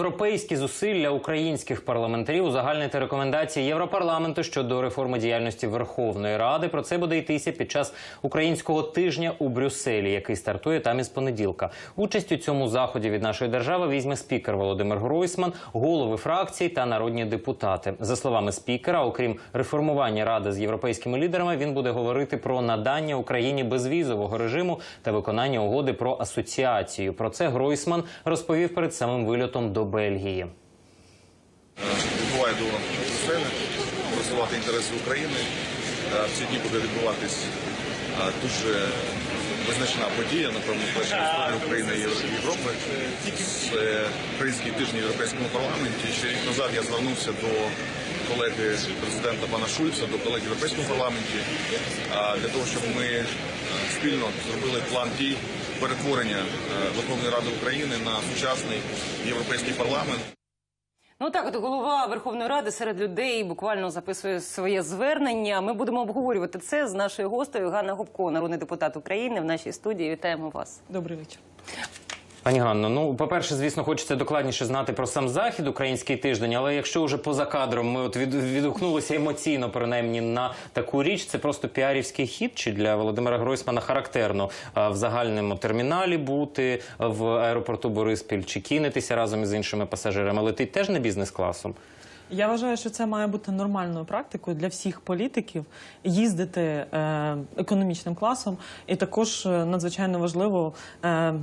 європейські зусилля українських парламентарів узагальнити рекомендації Європарламенту щодо реформи діяльності Верховної Ради. Про це буде йтися під час українського тижня у Брюсселі, який стартує там із понеділка. Участь у цьому заході від нашої держави візьме спікер Володимир Гройсман, голови фракцій та народні депутати. За словами спікера, окрім реформування ради з європейськими лідерами, він буде говорити про надання Україні безвізового режиму та виконання угоди про асоціацію. Про це Гройсман розповів перед самим вильотом до Бельгії. Буває до сцени просувати інтереси України. Е, В ці дні буде відбуватись е, дуже визначна подія, напевно, перша історії України і Європи. З український тиждень в Європейському парламенті. Ще рік назад я звернувся до колеги президента пана Шульца, до колег в Європейському парламенті для того, щоб ми е, спільно зробили план дій перетворення е, Верховної Ради України на сучасний європейський парламент. Ну так, от голова Верховної Ради серед людей буквально записує своє звернення. Ми будемо обговорювати це з нашою гостею Ганна Гопко, народний депутат України в нашій студії. Вітаємо вас. Добрий вечір. Пані Ганно, ну по-перше, звісно, хочеться докладніше знати про сам захід український тиждень. Але якщо вже поза кадром ми от від, відгукнулися емоційно, принаймні на таку річ, це просто піарівський хід чи для Володимира Гройсмана характерно а, в загальному терміналі бути в аеропорту Бориспіль чи кинетися разом із іншими пасажирами. Летить теж не бізнес-класом. Я вважаю, що це має бути нормальною практикою для всіх політиків їздити е, економічним класом, і також е, надзвичайно важливо е,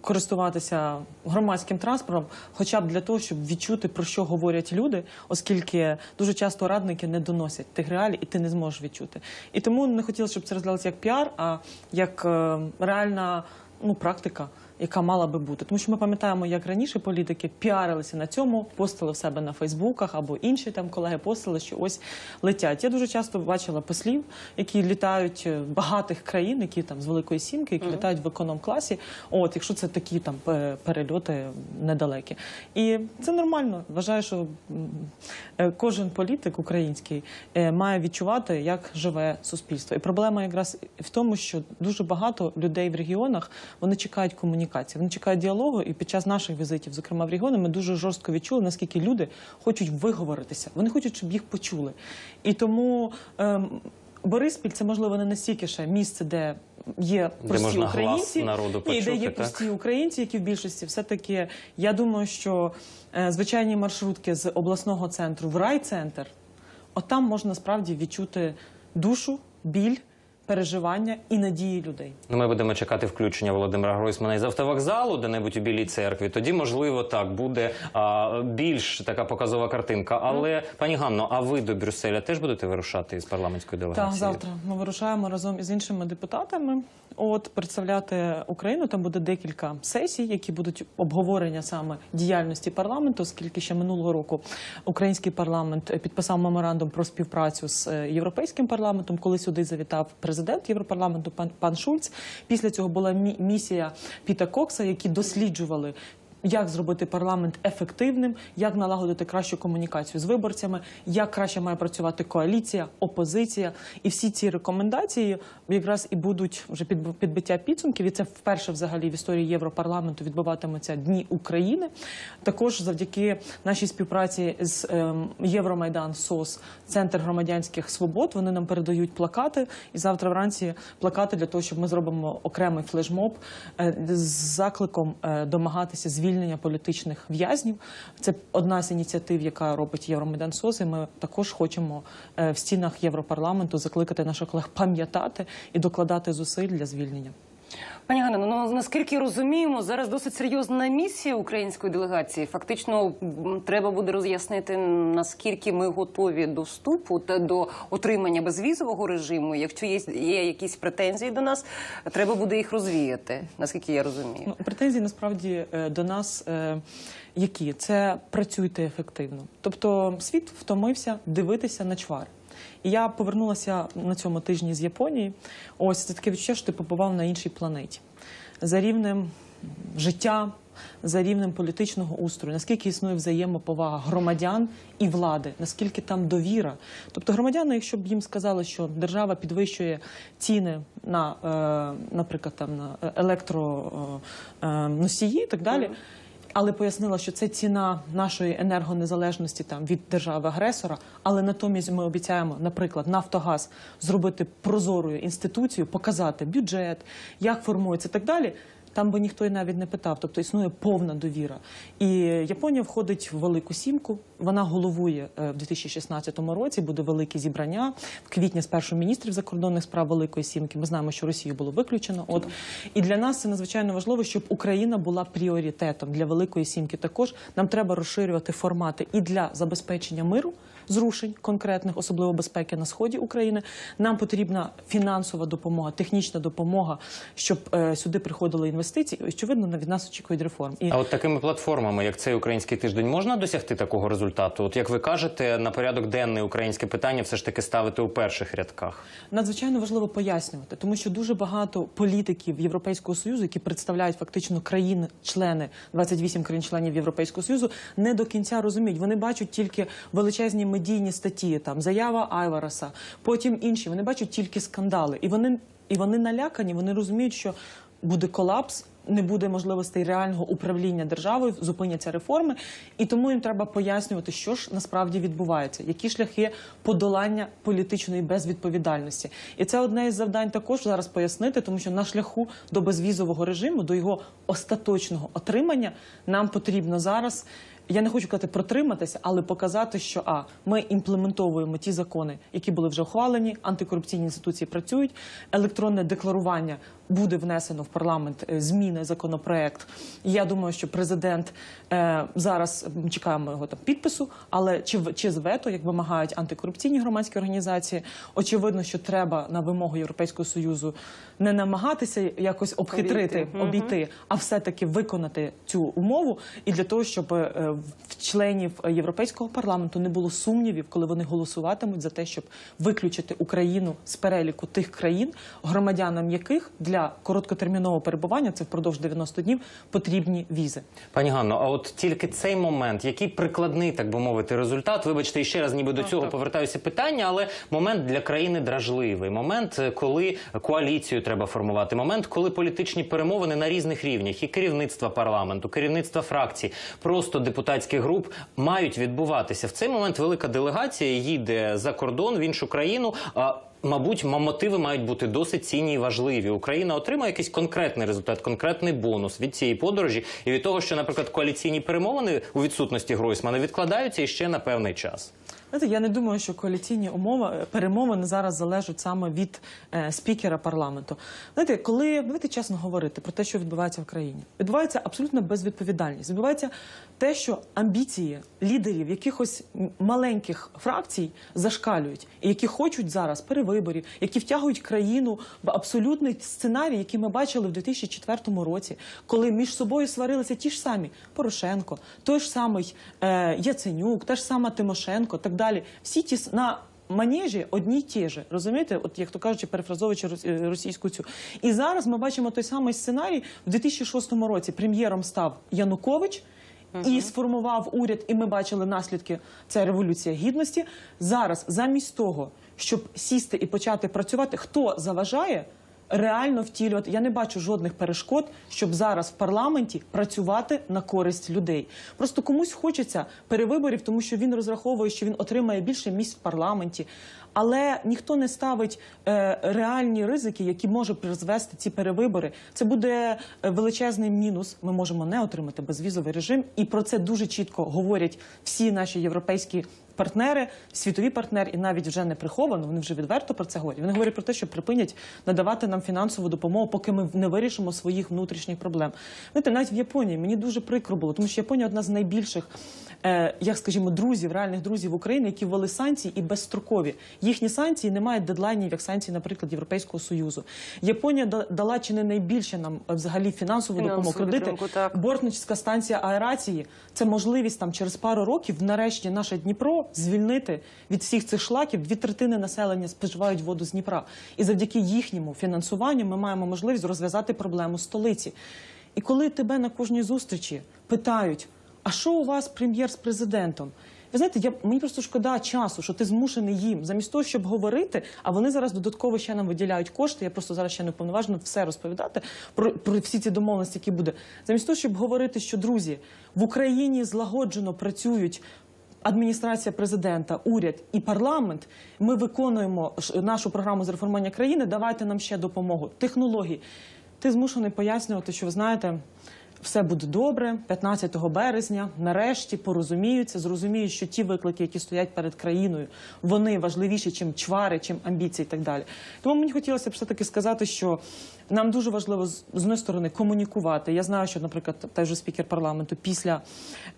користуватися громадським транспортом, хоча б для того, щоб відчути про що говорять люди, оскільки дуже часто радники не доносять тих реалій, і ти не зможеш відчути. І тому не хотілося, щоб це розглядалося як піар, а як е, реальна ну, практика. Яка мала би бути. Тому що ми пам'ятаємо, як раніше політики піарилися на цьому, постили в себе на Фейсбуках або інші там колеги постили, що ось летять. Я дуже часто бачила послів, які літають е, багатих країн, які там з великої сімки, які літають в економ-класі. От, якщо це такі там перельоти недалекі. І це нормально. Вважаю, що е, кожен політик український е, має відчувати, як живе суспільство. І проблема якраз в тому, що дуже багато людей в регіонах вони чекають комунікації, вони чекають діалогу. І під час наших візитів, зокрема в регіони, ми дуже жорстко відчули, наскільки люди хочуть виговоритися. Вони хочуть, щоб їх почули. І тому. Ем, Бориспіль це можливо не настільки ще місце, де є прості українці, народу Ні, де почути, є так? прості українці, які в більшості все таки. Я думаю, що е, звичайні маршрутки з обласного центру в райцентр, от там можна справді відчути душу, біль, переживання і надії людей. Ну, ми будемо чекати включення Володимира Гройсмана із автовокзалу, де-небудь у Білій церкві. Тоді, можливо, так буде а, більш така показова картинка. Але, пані Ганно, а ви до Брюсселя теж будете вирушати із парламентської делегації? Так, завтра ми вирушаємо разом із іншими депутатами. От представляти Україну. Там буде декілька сесій, які будуть обговорення саме діяльності парламенту, оскільки ще минулого року український парламент підписав меморандум про співпрацю з е, європейським парламентом, коли сюди завітав президент Європарламенту пан, Шульц. Після цього була мі- місія Піта Кокса, які досліджували. Як зробити парламент ефективним, як налагодити кращу комунікацію з виборцями, як краще має працювати коаліція, опозиція, і всі ці рекомендації якраз і будуть вже підбиття підсумків. І це вперше взагалі в історії Європарламенту відбуватимуться дні України. Також завдяки нашій співпраці з ем, Євромайдан СОС, Центр громадянських свобод. Вони нам передають плакати. І завтра вранці плакати для того, щоб ми зробимо окремий флешмоб е, з закликом е, домагатися звільнення політичних в'язнів. Це одна з ініціатив, яка робить Євромайдан СОЗ. І ми також хочемо е, в стінах Європарламенту закликати наших колег пам'ятати і докладати зусиль для звільнення. Пані Ганна, ну наскільки розуміємо, зараз досить серйозна місія української делегації. Фактично, треба буде роз'яснити наскільки ми готові до вступу та до отримання безвізового режиму. Якщо є, є якісь претензії до нас, треба буде їх розвіяти. Наскільки я розумію. Ну, претензії насправді е, до нас е, які? Це працюйте ефективно. Тобто світ втомився дивитися на чвари. І я повернулася на цьому тижні з Японії. Ось це таке відчуття, що ти побував на іншій планеті. За рівнем життя, за рівнем політичного устрою, наскільки існує взаємоповага громадян і влади, наскільки там довіра. Тобто громадяни, якщо б їм сказали, що держава підвищує ціни на, е, наприклад, там на електроносії і так далі. Але пояснила, що це ціна нашої енергонезалежності там від держави-агресора. Але натомість ми обіцяємо, наприклад, Нафтогаз зробити прозорою інституцію, показати бюджет, як формується і так далі. Там би ніхто і навіть не питав, тобто існує повна довіра. І Японія входить в велику сімку. Вона головує е, в 2016 році. Буде велике зібрання в квітні з першим міністрів закордонних справ Великої Сімки. Ми знаємо, що Росію було виключено. От і для нас це надзвичайно важливо, щоб Україна була пріоритетом для Великої Сімки. Також нам треба розширювати формати і для забезпечення миру. Зрушень конкретних, особливо безпеки на сході України. Нам потрібна фінансова допомога, технічна допомога, щоб е, сюди приходили інвестиції. І, Очевидно, від нас очікують реформ. І А от такими платформами, як цей український тиждень, можна досягти такого результату? От як ви кажете, на порядок денний українське питання все ж таки ставити у перших рядках. надзвичайно важливо пояснювати, тому що дуже багато політиків Європейського союзу, які представляють фактично країни, члени 28 країн-членів Європейського союзу, не до кінця розуміють. Вони бачать тільки величезні медійні статті, там заява Айвараса, потім інші. Вони бачать тільки скандали, і вони і вони налякані. Вони розуміють, що буде колапс. Не буде можливостей реального управління державою, зупиняться реформи, і тому їм треба пояснювати, що ж насправді відбувається, які шляхи подолання політичної безвідповідальності. І це одне із завдань також зараз пояснити, тому що на шляху до безвізового режиму, до його остаточного отримання, нам потрібно зараз. Я не хочу казати протриматися, але показати, що а ми імплементовуємо ті закони, які були вже ухвалені, антикорупційні інституції працюють, електронне декларування буде внесено в парламент е, зміни законопроект. Я думаю, що президент е, зараз чекаємо його там підпису, але чи чи з вето, як вимагають антикорупційні громадські організації, очевидно, що треба на вимогу Європейського союзу не намагатися якось обхитрити, Обійти. обійти, а все-таки виконати цю умову, і для того, щоб е, в членів Європейського парламенту не було сумнівів, коли вони голосуватимуть за те, щоб виключити Україну з переліку тих країн, громадянам яких для короткотермінового перебування це впродовж 90 днів потрібні візи. Пані Ганно, а от тільки цей момент, який прикладний, так би мовити, результат. Вибачте, ще раз ніби до цього повертаюся питання, але момент для країни дражливий. Момент, е, коли коаліцію треба формувати. Момент, коли політичні перемовини на різних рівнях і керівництва парламенту, керівництва фракцій, просто депутатських груп мають відбуватися. В цей момент велика делегація їде за кордон в іншу країну. Мабуть, мотиви мають бути досить цінні і важливі. Україна отримає якийсь конкретний результат, конкретний бонус від цієї подорожі і від того, що, наприклад, коаліційні перемовини у відсутності Гройсмана відкладаються іще на певний час. Знаєте, я не думаю, що коаліційні умови перемовини зараз залежать саме від е, спікера парламенту. Знаєте, коли давайте чесно говорити про те, що відбувається в країні, відбувається абсолютно безвідповідальність. Відбувається те, що амбіції лідерів якихось маленьких фракцій зашкалюють, і які хочуть зараз перевиборів, які втягують країну в абсолютний сценарій, який ми бачили в 2004 році, коли між собою сварилися ті ж самі Порошенко, той ж самий е, Яценюк, та ж сама Тимошенко, так далі. Всі ті на манежі одні й ті ж, розумієте? От як то кажучи, перефразовуючи е, російську цю. І зараз ми бачимо той самий сценарій. В 2006 році прем'єром став Янукович. І сформував уряд, і ми бачили наслідки. Це революція гідності. Зараз, замість того, щоб сісти і почати працювати, хто заважає реально втілювати? Я не бачу жодних перешкод, щоб зараз в парламенті працювати на користь людей. Просто комусь хочеться перевиборів, тому що він розраховує, що він отримає більше місць в парламенті. Але ніхто не ставить е, реальні ризики, які може призвести ці перевибори. Це буде е, величезний мінус. Ми можемо не отримати безвізовий режим, і про це дуже чітко говорять всі наші європейські партнери, світові партнери, і навіть вже не приховано. Вони вже відверто про це говорять. Вони говорять про те, що припинять надавати нам фінансову допомогу, поки ми не вирішимо своїх внутрішніх проблем. Знаєте, навіть в Японії мені дуже прикро було, тому що Японія одна з найбільших, як скажімо, друзів, реальних друзів України, які ввели санкції і безстрокові. Їхні санкції не мають дедлайнів, як санкції, наприклад, Європейського союзу. Японія дала чи не найбільше нам е, взагалі фінансову допомогу, кредити. Бортницька станція аерації це можливість там через пару років, нарешті, наше Дніпро звільнити від всіх цих шлаків. Дві третини населення споживають воду з Дніпра. І завдяки їхньому фінансуванню ми маємо можливість розв'язати проблему столиці. І коли тебе на кожній зустрічі питають, а що у вас прем'єр з президентом? Ви знаєте, я мені просто шкода часу, що ти змушений їм замість того, щоб говорити. А вони зараз додатково ще нам виділяють кошти. Я просто зараз ще не вповноважена все розповідати про, про всі ці домовленості, які буде. Замість того, щоб говорити, що друзі в Україні злагоджено працюють. Адміністрація президента, уряд і парламент. Ми виконуємо нашу програму з реформування країни. Давайте нам ще допомогу. Технології. Ти змушений пояснювати, що ви знаєте, все буде добре. 15 березня нарешті порозуміються, зрозуміють, що ті виклики, які стоять перед країною, вони важливіші, чим чвари, чим амбіції і так далі. Тому мені хотілося б все таки сказати, що нам дуже важливо з одної сторони комунікувати. Я знаю, що, наприклад, той же спікер парламенту після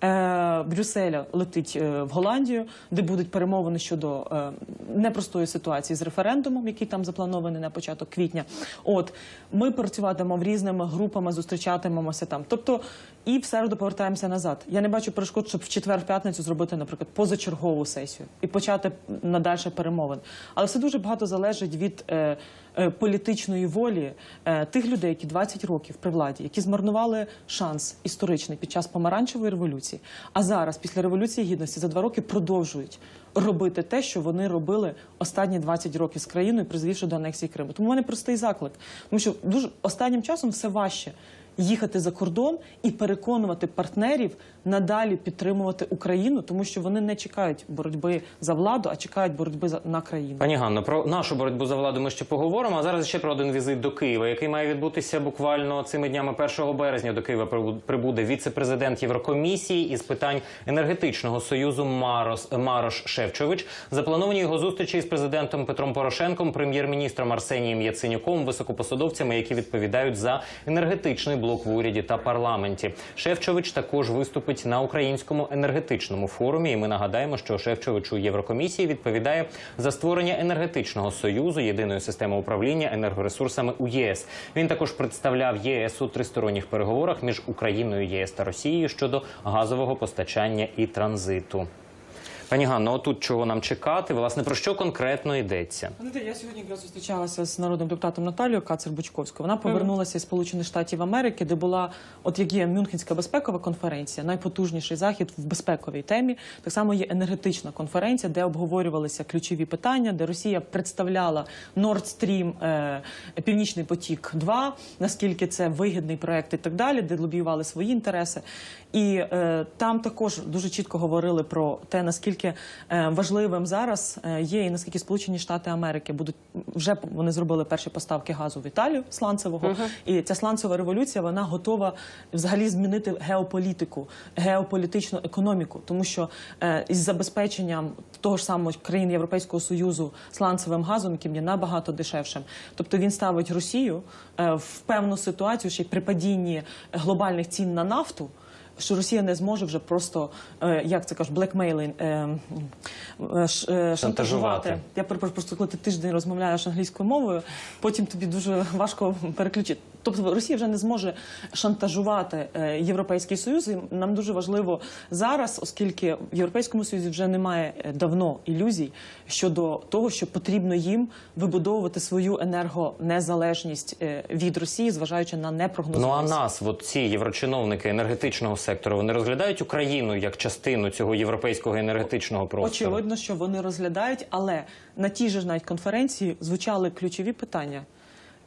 е, Брюсселя летить е, в Голландію, де будуть перемовини щодо е, непростої ситуації з референдумом, який там запланований на початок квітня. От ми працюватимемо в різними групами, зустрічатимемося там. Тобто, і в середу повертаємося назад. Я не бачу перешкод, щоб в четвер-п'ятницю зробити, наприклад, позачергову сесію і почати надальше перемовин. Але все дуже багато залежить від. Е, е, політичної волі е, тих людей, які 20 років при владі, які змарнували шанс історичний під час помаранчевої революції, а зараз, після революції гідності, за два роки продовжують робити те, що вони робили останні 20 років з країною, призвівши до анексії Криму. Тому в мене простий заклик, тому що дуже останнім часом все важче. Їхати за кордон і переконувати партнерів надалі підтримувати Україну, тому що вони не чекають боротьби за владу, а чекають боротьби за на країну. Пані Ганно, про нашу боротьбу за владу ми ще поговоримо. А зараз ще про один візит до Києва, який має відбутися буквально цими днями 1 березня. До Києва прибу- прибуде віце-президент Єврокомісії із питань енергетичного союзу Марос Марош Шевчович. Заплановані його зустрічі із президентом Петром Порошенком, прем'єр-міністром Арсенієм Яценюком, високопосадовцями, які відповідають за енергетичний блок в уряді та парламенті. Шевчович також виступить на українському енергетичному форумі. І ми нагадаємо, що Шевчович у Єврокомісії відповідає за створення енергетичного союзу, єдиної системи управління енергоресурсами у ЄС. Він також представляв ЄС у тристоронніх переговорах між Україною, ЄС та Росією щодо газового постачання і транзиту. Пані Ганно, отут чого нам чекати? Власне про що конкретно йдеться? Знаєте, я сьогодні якраз зустрічалася з народним депутатом Наталією Кацер Бучковською. Вона повернулася із Сполучених Штатів Америки, де була, от як є Мюнхенська безпекова конференція, найпотужніший захід в безпековій темі. Так само є енергетична конференція, де обговорювалися ключові питання, де Росія представляла Nord Stream, е, Північний потік 2 наскільки це вигідний проект і так далі, де лобіювали свої інтереси. І е, там також дуже чітко говорили про те, наскільки е, важливим зараз е, є, і наскільки Сполучені Штати Америки будуть вже вони зробили перші поставки газу в Італію сланцевого. І ця сланцева революція вона готова взагалі змінити геополітику, геополітичну економіку, тому що е, із забезпеченням того ж самого країн Європейського союзу сланцевим газом, яким є набагато дешевшим. Тобто він ставить Росію в певну ситуацію, ще й при падінні глобальних цін на нафту що Росія не зможе вже просто, е, як це кажуть, блекмейлинг, е, ш- е, шантажувати. Я просто коли ти тиждень розмовляєш англійською мовою, потім тобі дуже важко переключити. Тобто Росія вже не зможе шантажувати е, Європейський Союз. І нам дуже важливо зараз, оскільки в Європейському Союзі вже немає давно ілюзій щодо того, що потрібно їм вибудовувати свою енергонезалежність від Росії, зважаючи на Ну а нас, от ці єврочиновники енергетичного сектору, вони розглядають Україну як частину цього європейського енергетичного простору. Очевидно, що вони розглядають, але на тій же навіть конференції звучали ключові питання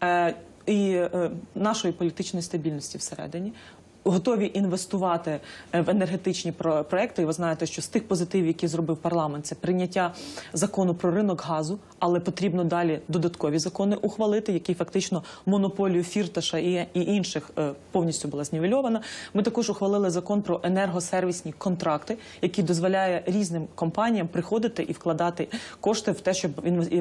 е, і е, нашої політичної стабільності всередині. Готові інвестувати е, в енергетичні про- проекти. І ви знаєте, що з тих позитивів, які зробив парламент, це прийняття закону про ринок газу, але потрібно далі додаткові закони ухвалити, які фактично монополію фірташа і, інших е, повністю була знівельована. Ми також ухвалили закон про енергосервісні контракти, який дозволяє різним компаніям приходити і вкладати кошти в те, щоб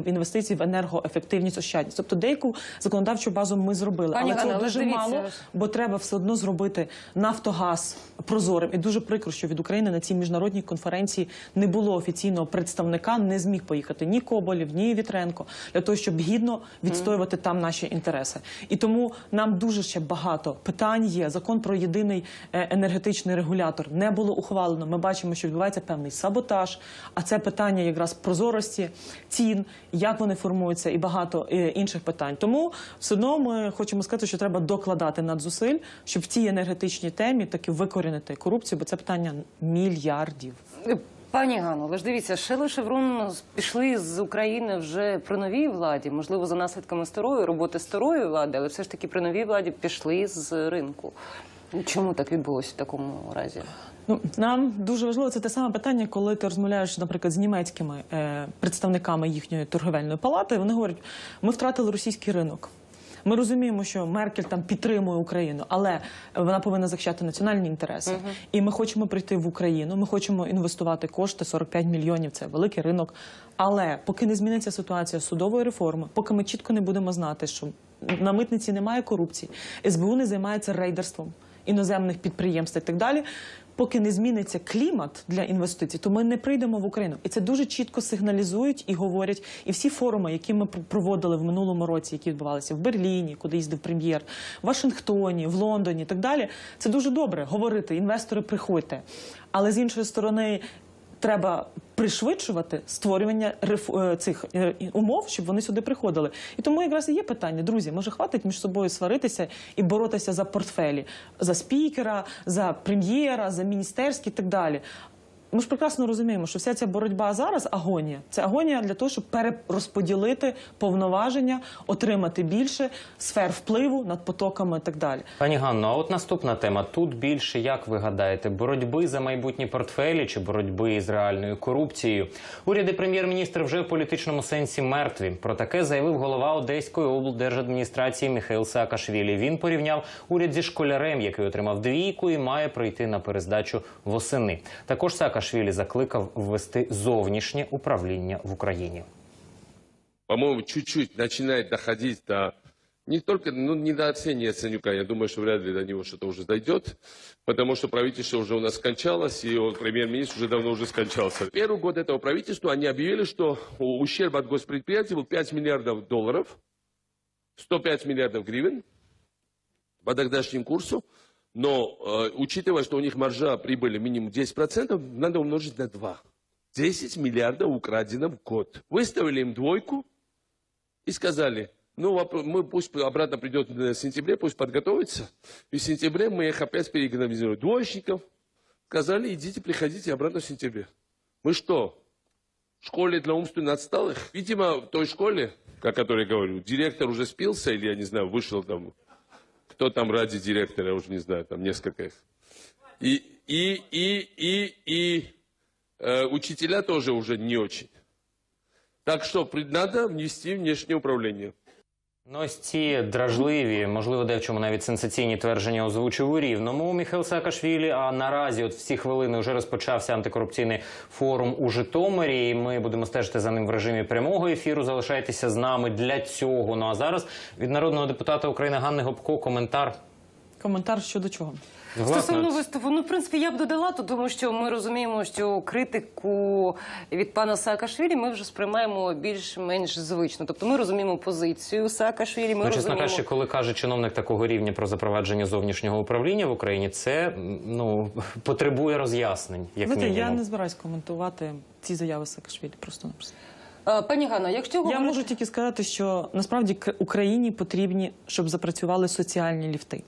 інвестиції в енергоефективність, ощадність. Тобто деяку законодавчу базу ми зробили, Пані але Ганно, цього дуже дивіться, мало, бо треба все одно зробити Нафтогаз прозорим. І дуже прикро, що від України на цій міжнародній конференції не було офіційного представника, не зміг поїхати ні Коболєв, ні Вітренко для того, щоб гідно відстоювати там наші інтереси. І тому нам дуже ще багато питань є. Закон про єдиний е, енергетичний регулятор не було ухвалено. Ми бачимо, що відбувається певний саботаж. А це питання якраз прозорості цін, як вони формуються, і багато е, інших питань. Тому все одно ми хочемо сказати, що треба докладати надзусиль, щоб в цій енергетичній темі таки викорінити корупцію, бо це питання мільярдів. Пані Ганно, але ж дивіться, Шеле Шеврон пішли з України вже при новій владі, можливо, за наслідками старої роботи старої влади, але все ж таки при новій владі пішли з ринку. Чому так відбулося в такому разі? Ну, нам дуже важливо це те саме питання, коли ти розмовляєш, наприклад, з німецькими е, представниками їхньої торговельної палати. Вони говорять, ми втратили російський ринок. Ми розуміємо, що Меркель там підтримує Україну, але вона повинна захищати національні інтереси. І ми хочемо прийти в Україну. Ми хочемо інвестувати кошти 45 мільйонів. Це великий ринок. Але поки не зміниться ситуація судової реформи, поки ми чітко не будемо знати, що на митниці немає корупції, СБУ не займається рейдерством іноземних підприємств і так далі. Поки не зміниться клімат для інвестицій, то ми не прийдемо в Україну. І це дуже чітко сигналізують і говорять. І всі форуми, які ми проводили в минулому році, які відбувалися в Берліні, куди їздив прем'єр, в Вашингтоні, в Лондоні, і так далі. Це дуже добре говорити. Інвестори приходьте. Але з іншої сторони, треба пришвидшувати створювання е, цих е, умов, щоб вони сюди приходили. І тому якраз і є питання, друзі, може хватить між собою сваритися і боротися за портфелі, за спікера, за прем'єра, за міністерські і так далі. Ми ж прекрасно розуміємо, що вся ця боротьба зараз агонія. Це агонія для того, щоб перерозподілити повноваження, отримати більше сфер впливу над потоками і так далі. Пані Ганно, а от наступна тема. Тут більше, як ви гадаєте, боротьби за майбутні портфелі чи боротьби з реальною корупцією? Уряд і прем'єр-міністр вже в політичному сенсі мертві. Про таке заявив голова Одеської облдержадміністрації Михаил Саакашвілі. Він порівняв уряд зі школярем, який отримав двійку і має пройти на перездачу восени. Також Саакашвілі закликав ввести зовнішнє управління в Україні. по-моему, чуть-чуть начинает доходить до не только ну, недооценивания Яценюка, я думаю, что вряд ли до него что-то уже дойдет, потому что правительство уже у нас скончалось, и он, премьер-министр уже давно уже скончался. Первый год этого правительства они объявили, что ущерб от госпредприятий был 5 миллиардов долларов, 105 миллиардов гривен по тогдашнему курсу, но э, учитывая, что у них маржа прибыли минимум 10%, надо умножить на 2. 10 миллиардов украдено в год. Выставили им двойку и сказали, ну, мы пусть обратно придет в сентябре, пусть подготовится. И в сентябре мы их опять переэкономизируем. Двоечников сказали, идите, приходите обратно в сентябре. Мы что, в школе для умственно отсталых? Видимо, в той школе, о которой я говорю, директор уже спился или, я не знаю, вышел там, кто там ради директора, я уже не знаю, там несколько их. И, и, и, и, и э, учителя тоже уже не очень. Так что надо внести внешнее управление. Ну, ось ці дражливі, можливо, чому навіть сенсаційні твердження озвучив у Рівному Міхаил Саакашвілі. А наразі, от в ці хвилини, вже розпочався антикорупційний форум у Житомирі. І ми будемо стежити за ним в режимі прямого ефіру. Залишайтеся з нами для цього. Ну а зараз від народного депутата України Ганни Гопко коментар. Коментар щодо чого? Стосовно виступу, ну в принципі я б додала тут, тому що ми розуміємо, що критику від пана Саакашвілі ми вже сприймаємо більш-менш звично. Тобто ми розуміємо позицію Саакашвілі. Ми Ну, чесно кажучи, коли каже чиновник такого рівня про запровадження зовнішнього управління в Україні, це ну потребує роз'яснень. Як Знаєте, я не збираюсь коментувати ці заяви Саакашвілі. Просто напросто. Е, Пані Ганна, якщо Я говорити... можу тільки сказати, що насправді Україні потрібні, щоб запрацювали соціальні ліфти.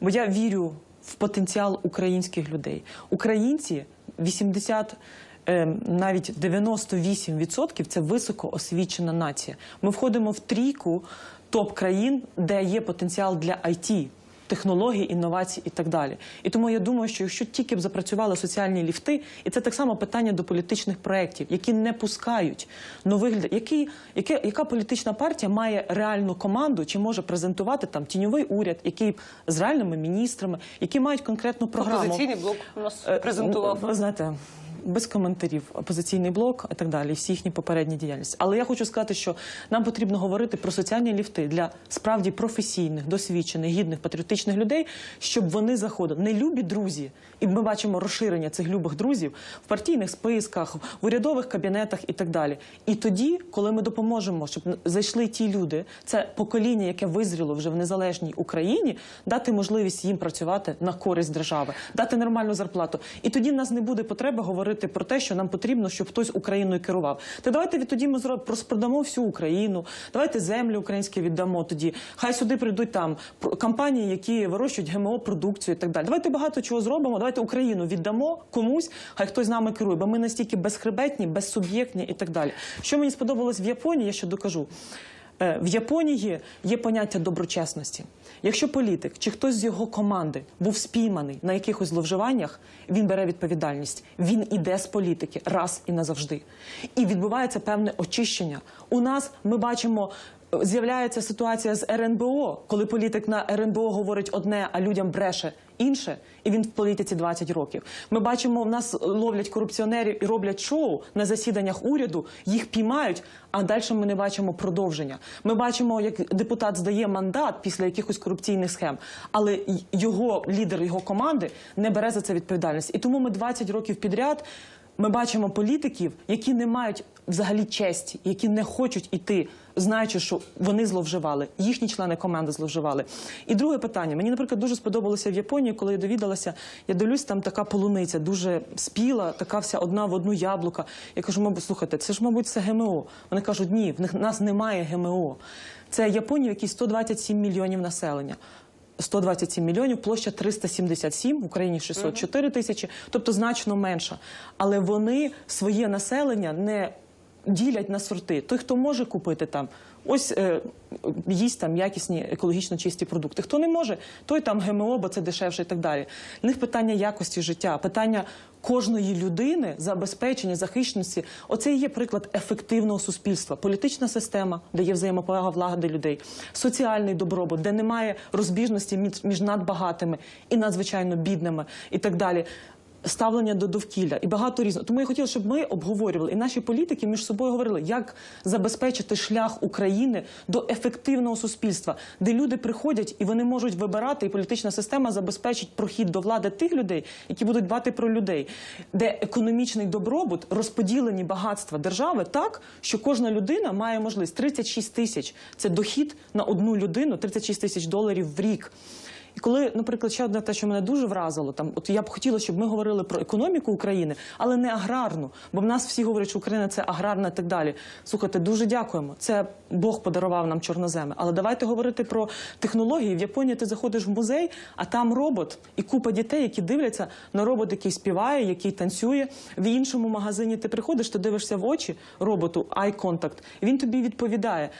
Бо я вірю в потенціал українських людей. Українці 80, е, навіть 98% – це високоосвічена нація. Ми входимо в трійку топ-країн, де є потенціал для IT технологій, інновацій і так далі. І тому я думаю, що якщо тільки б запрацювали соціальні ліфти, і це так само питання до політичних проєктів, які не пускають нових людей. Який, яке, яка політична партія має реальну команду, чи може презентувати там тіньовий уряд, який з реальними міністрами, які мають конкретну програму? Опозиційний блок у нас Е, презентував. знаєте, без коментарів, опозиційний блок і так далі, всі їхні попередні діяльності. Але я хочу сказати, що нам потрібно говорити про соціальні ліфти для справді професійних, досвідчених, гідних, патріотичних людей, щоб вони заходили. Не любі друзі, і ми бачимо розширення цих любих друзів в партійних списках, в урядових кабінетах і так далі. І тоді, коли ми допоможемо, щоб зайшли ті люди, це покоління, яке визріло вже в незалежній Україні, дати можливість їм працювати на користь держави, дати нормальну зарплату. І тоді в нас не буде потреби говорити говорити про те, що нам потрібно, щоб хтось Україною керував. Та давайте відтоді ми розпродамо всю Україну. Давайте землі українські віддамо тоді. Хай сюди прийдуть там компанії, які вирощують ГМО продукцію і так далі. Давайте багато чого зробимо. Давайте Україну віддамо комусь, хай хтось з нами керує, бо ми настільки безхребетні, безсуб'єктні і так далі. Що мені сподобалось в Японії, я ще докажу. Е, В Японії є поняття доброчесності. Якщо політик чи хтось з його команди був спійманий на якихось зловживаннях, він бере відповідальність. Він іде з політики раз і назавжди. І відбувається певне очищення. У нас ми бачимо. е, З'являється ситуація з РНБО, коли політик на РНБО говорить одне, а людям бреше інше, і він в політиці 20 років. Ми бачимо, в нас ловлять корупціонерів і роблять шоу на засіданнях уряду, їх піймають, а далі ми не бачимо продовження. Ми бачимо, як депутат здає мандат після якихось корупційних схем, але його лідер, його команди не бере за це відповідальність. І тому ми 20 років підряд. Ми бачимо політиків, які не мають взагалі честі, які не хочуть іти, знаючи, що вони зловживали, їхні члени команди зловживали. І друге питання. Мені, наприклад, дуже сподобалося в Японії, коли я довідалася, я дивлюсь, там така полуниця, дуже спіла, така вся одна в одну яблука. Я кажу, мабуть, слухайте, це ж, мабуть, це ГМО. Вони кажуть, ні, в них в нас немає ГМО. Це Японія, в якій 127 мільйонів населення. 127 мільйонів, площа 377, в Україні 604 тисячі, тобто значно менша. Але вони своє населення не ділять на сорти. Той, хто може купити там, ось е, їсть там якісні екологічно чисті продукти. Хто не може, той там ГМО, бо це дешевше і так далі. В них питання якості життя, питання кожної людини, забезпечення, захищеності. Оце і є приклад ефективного суспільства. Політична система, де є взаємоповага влади людей, соціальний добробут, де немає розбіжності між, між надбагатими і надзвичайно бідними, і так далі. Ставлення до довкілля і багато різного. Тому я хотіла, щоб ми обговорювали і наші політики між собою говорили, як забезпечити шлях України до ефективного суспільства, де люди приходять і вони можуть вибирати, і політична система забезпечить прохід до влади тих людей, які будуть дбати про людей, де економічний добробут, розподілені багатства держави так, що кожна людина має можливість 36 тисяч. Це дохід на одну людину, 36 тисяч доларів в рік. І коли, наприклад, ще одне те, що мене дуже вразило, там от я б хотіла, щоб ми говорили про економіку України, але не аграрну, бо в нас всі говорять, що Україна це аграрна і так далі. Слухайте, дуже дякуємо. Це Бог подарував нам чорноземи. Але давайте говорити про технології. В Японії ти заходиш в музей, а там робот і купа дітей, які дивляться на робот, який співає, який танцює. В іншому магазині ти приходиш, ти дивишся в очі роботу, і він тобі відповідає.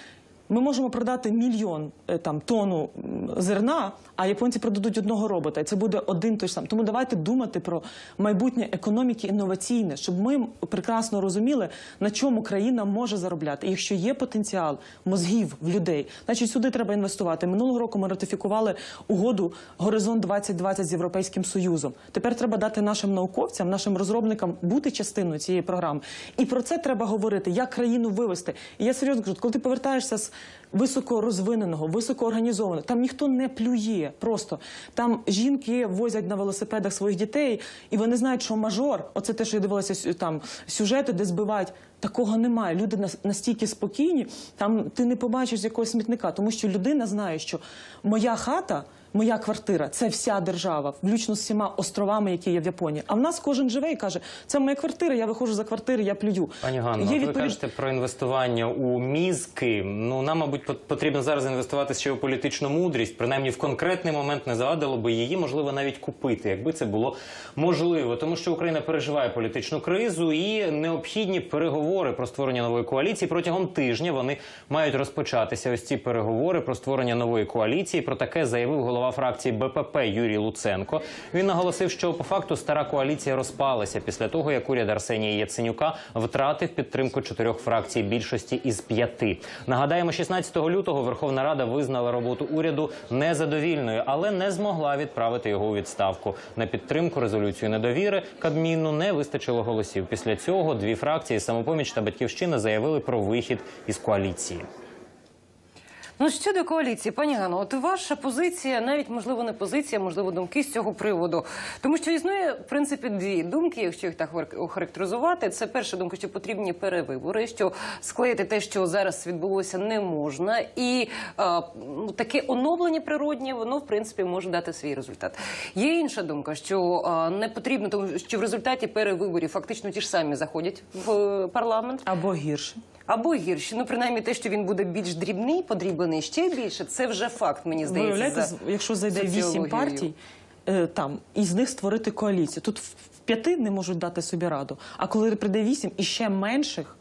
Ми можемо продати мільйон е, там тонну зерна, а японці продадуть одного робота, і це буде один той ж сам. Тому давайте думати про майбутнє економіки інноваційне, щоб ми прекрасно розуміли, на чому країна може заробляти. І якщо є потенціал мозгів в людей, значить сюди треба інвестувати. Минулого року ми ратифікували угоду Горизонт 2020 з Європейським Союзом. Тепер треба дати нашим науковцям, нашим розробникам бути частиною цієї програми. І про це треба говорити, як країну вивести. І я серйозно кажу, коли ти повертаєшся з високорозвиненого, високоорганізованого, там ніхто не плює. Просто там жінки возять на велосипедах своїх дітей, і вони знають, що мажор, оце те, що я дивилася там сюжети, де збивають. Такого немає. Люди настільки спокійні. Там ти не побачиш якогось смітника, тому що людина знає, що моя хата. Моя квартира це вся держава, включно з всіма островами, які є в Японії. А в нас кожен живе і каже: це моя квартира, я виходжу за квартири, я плюю. Пані Ганно, Є ви відповідь- кажете про інвестування у мізки. Ну нам, мабуть, пот- потрібно зараз інвестувати ще у політичну мудрість. Принаймні, в конкретний момент не завадило би її, можливо, навіть купити, якби це було можливо. Тому що Україна переживає політичну кризу і необхідні переговори про створення нової коаліції протягом тижня. Вони мають розпочатися. Ось ці переговори про створення нової коаліції. Про таке заявив голова фракції БПП Юрій Луценко. Він наголосив, що по факту стара коаліція розпалася після того, як уряд Арсенія Яценюка втратив підтримку чотирьох фракцій більшості із п'яти. Нагадаємо, 16 лютого Верховна Рада визнала роботу уряду незадовільною, але не змогла відправити його у відставку. На підтримку резолюцію недовіри Кабміну не вистачило голосів. Після цього дві фракції самопоміч та батьківщина заявили про вихід із коаліції. Ну щодо коаліції, пані Гано, от ваша позиція, навіть можливо не позиція, можливо, думки з цього приводу. Тому що існує в принципі дві думки, якщо їх так охарактеризувати. Це перша думка, що потрібні перевибори, що склеїти те, що зараз відбулося, не можна, і е, ну, таке оновлення природнє, воно в принципі може дати свій результат. Є інша думка, що е, не потрібно, тому що в результаті перевиборів фактично ті ж самі заходять в е, парламент. Або гірше. Або гірше, ну принаймні те, що він буде більш дрібний, подрібаний ще більше, це вже факт, мені здається. Виявляєте, за якщо зайде вісім партій, е, там із них створити коаліцію. Тут в п'яти не можуть дати собі раду. А коли прийде вісім і ще менших,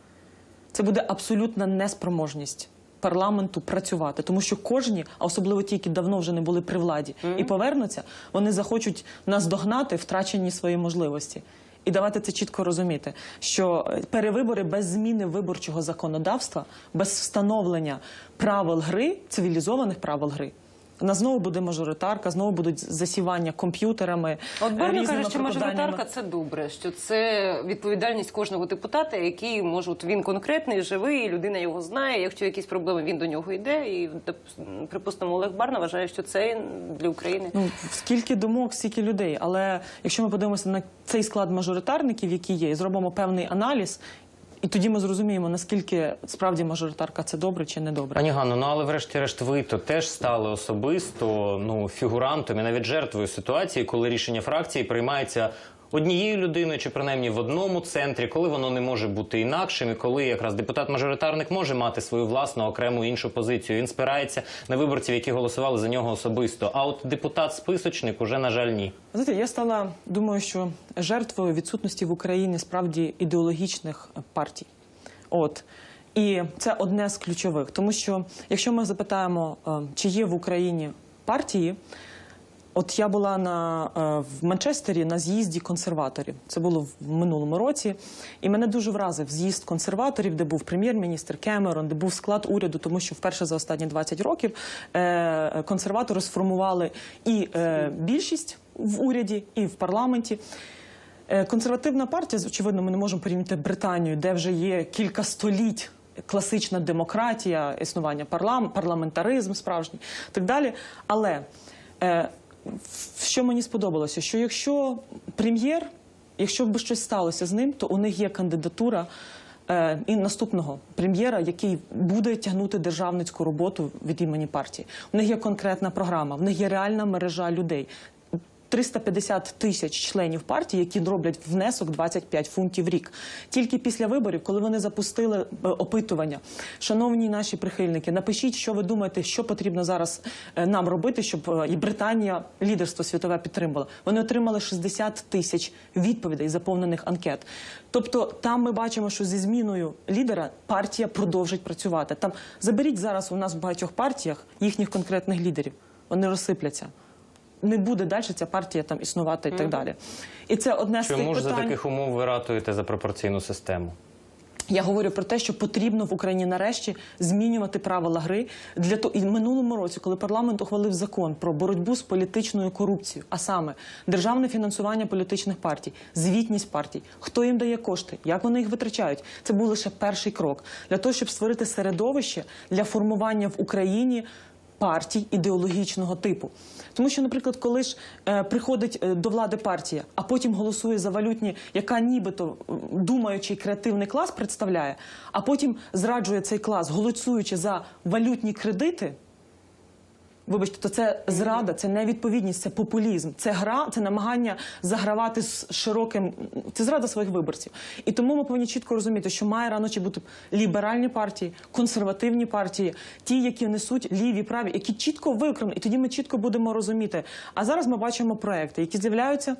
це буде абсолютна неспроможність парламенту працювати, тому що кожні, а особливо ті, які давно вже не були при владі, і повернуться, вони захочуть нас догнати втрачені свої можливості. І давайте це чітко розуміти, що е, перевибори без зміни виборчого законодавства, без встановлення правил гри, цивілізованих правил гри. У нас знову буде мажоритарка, знову будуть засівання комп'ютерами. От е, каже, що мажоритарка це добре, що це відповідальність кожного депутата, який може от він конкретний, живий, людина його знає. Якщо якісь проблеми, він до нього йде. І припустимо, Олег Барна вважає, що це для України. Ну скільки думок, стільки людей. Але якщо ми подивимося на цей склад мажоритарників, які є, і зробимо певний аналіз, і тоді ми зрозуміємо, наскільки справді мажоритарка це добре чи не добре. Пані Ганно, ну але врешті-решт ви то теж стали особисто ну фігурантом і навіть жертвою ситуації, коли рішення фракції приймається однією людиною, чи принаймні в одному центрі, коли воно не може бути інакшим, і коли якраз депутат-мажоритарник може мати свою власну окрему іншу позицію. Він спирається на виборців, які голосували за нього особисто. А от депутат-списочник уже на жаль ні. Знаєте, я стала думаю, що жертвою відсутності в Україні справді ідеологічних партій. От. І це одне з ключових, тому що якщо ми запитаємо, е, чи є в Україні партії, от я була на, е, в Манчестері на з'їзді консерваторів. Це було в минулому році. І мене дуже вразив з'їзд консерваторів, де був прем'єр-міністр Кемерон, де був склад уряду, тому що вперше за останні 20 років е, консерватори сформували і е, більшість в уряді, і в парламенті. Консервативна партія, очевидно, ми не можемо порівняти Британію, де вже є кілька століть класична демократія, існування парлам, парламентаризм справжній, так далі. Але що мені сподобалося, що якщо прем'єр, якщо б щось сталося з ним, то у них є кандидатура. е, І наступного прем'єра, який буде тягнути державницьку роботу від імені партії. У них є конкретна програма, в них є реальна мережа людей. 350 тисяч членів партії, які роблять внесок 25 фунтів рік. Тільки після виборів, коли вони запустили е, опитування, шановні наші прихильники, напишіть, що ви думаєте, що потрібно зараз е, нам робити, щоб е, і Британія лідерство світове підтримувала. Вони отримали 60 тисяч відповідей, заповнених анкет. Тобто, там ми бачимо, що зі зміною лідера партія продовжить працювати. Там заберіть зараз у нас в багатьох партіях їхніх конкретних лідерів. Вони розсипляться не буде далі ця партія там існувати і так далі. І це одне з тих Чому ж за таких умов ви ратуєте за пропорційну систему? Я говорю про те, що потрібно в Україні нарешті змінювати правила гри для того і в минулому році, коли парламент ухвалив закон про боротьбу з політичною корупцією, а саме державне фінансування політичних партій, звітність партій, хто їм дає кошти, як вони їх витрачають. Це був лише перший крок для того, щоб створити середовище для формування в Україні. Партій ідеологічного типу, тому що, наприклад, коли ж е, приходить е, до влади партія, а потім голосує за валютні, яка нібито думаючий креативний клас представляє, а потім зраджує цей клас, голосуючи за валютні кредити. Вибачте, то це зрада, це невідповідність, це популізм, це гра, це намагання загравати з широким. Це зрада своїх виборців. І тому ми повинні чітко розуміти, що має рано чи бути ліберальні партії, консервативні партії, ті, які несуть ліві, праві, які чітко виконані. І тоді ми чітко будемо розуміти. А зараз ми бачимо проекти, які з'являються.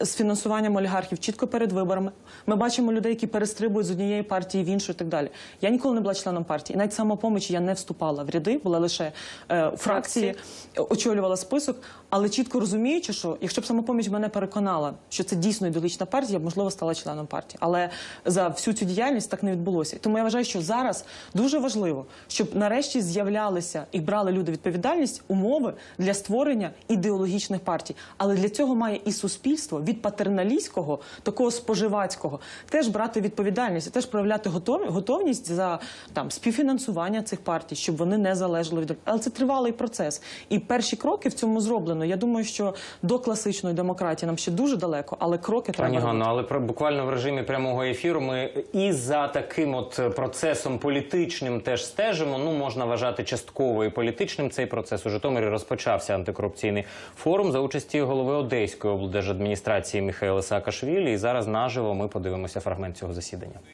З фінансуванням олігархів чітко перед виборами. Ми бачимо людей, які перестрибують з однієї партії в іншу і так далі. Я ніколи не була членом партії. І навіть самопомочі я не вступала в ряди, була лише е, фракції, очолювала список. Але чітко розуміючи, що якщо б самопоміч мене переконала, що це дійсно ідеологічна партія, я б можливо стала членом партії. Але за всю цю діяльність так не відбулося. Тому я вважаю, що зараз дуже важливо, щоб нарешті з'являлися і брали люди відповідальність умови для створення ідеологічних партій. Але для цього має і суспільство від патерналістського, такого споживацького, теж брати відповідальність, теж проявляти готов- готовність за там співфінансування цих партій, щоб вони не залежали від але це тривалий процес. І перші кроки в цьому зроблено. Я думаю, що до класичної демократії нам ще дуже далеко, але кроки треба. Пані. Ганно, але про буквально в режимі прямого ефіру ми і за таким от процесом політичним теж стежимо. Ну можна вважати частково і політичним цей процес. У Житомирі розпочався антикорупційний форум за участі голови Одеської облдержадміністрації Михайла Саакашвілі. І зараз наживо ми подивимося фрагмент цього засідання.